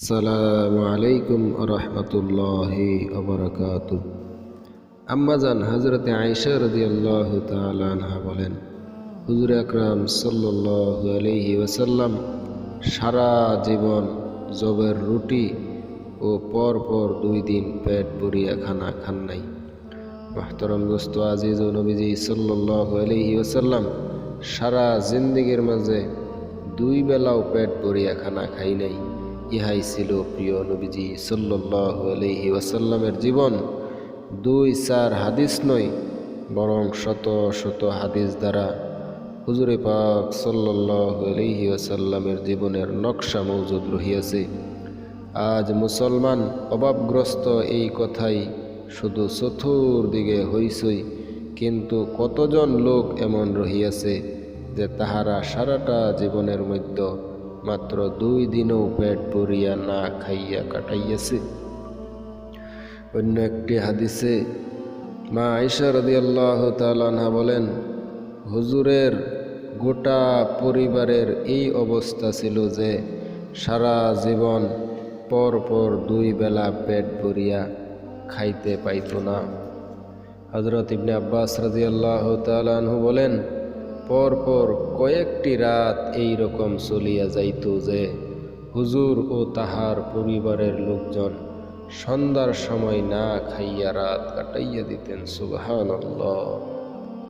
আসসালামু আলাইকুম রহমতুল্লাহি অবরাকাত আম্মাজান হজরতে আয়সা আল্লাহ তালানহা বলেন, হুজুর আকরাম সাল্লাল্লাহু আলাইহি ওয়াসাল্লাম সারা জীবন জবের রুটি ও পর পর দুই দিন পেট ভরিয়া খানা খান নাই। মাহতরম দোস্ত আজিজ ও নবীজি সাল্লাল্লাহু আলাইহি ওয়াসাল্লাম সারা জিন্দিগির মাঝে দুই বেলাও পেট ভরিয়া খানা খাই নাই। ইহাই ছিল প্রিয় নবীজি সাল্লাল্লাহু আলাইহি ওয়াসাল্লামের জীবন। দুই চার হাদিস নয়, বরং শত শত হাদিস দ্বারা হুজুরে পাক সাল্লাল্লাহু আলাইহি ওয়াসাল্লামের জীবনের নকশা মৌজুদ রহিয়াছে। আজ মুসলমান অভাবগ্রস্ত এই কথাই শুধু চতুর্দিকে হইসই কিন্তু কতজন লোক এমন রহিয়াছে যে তাহারা সারাটা জীবনের মধ্যে মাত্র দুই দিনও পেট পরিয়া না খাইয়া কাটাইয়াছে। অন্য একটি হাদিসে মা আয়সা রদিয়াল্লাহ তালানহা বলেন, হুজুরের গোটা পরিবারের এই অবস্থা ছিল যে সারা জীবন পর পর দুই বেলা পেট ভরিয়া খাইতে পাইত না। হজরত ইবনে আব্বাস রাজিয়াল্লাহ তালানহু বলেন পরপর কয়েকটি রাত এই রকম চলিয়া যাইত যে, হুজুর ও তাহার পরিবারের লোকজন সন্ধ্যার সময় না খাইয়া রাত কাটাইয়া দিতেন সুবহান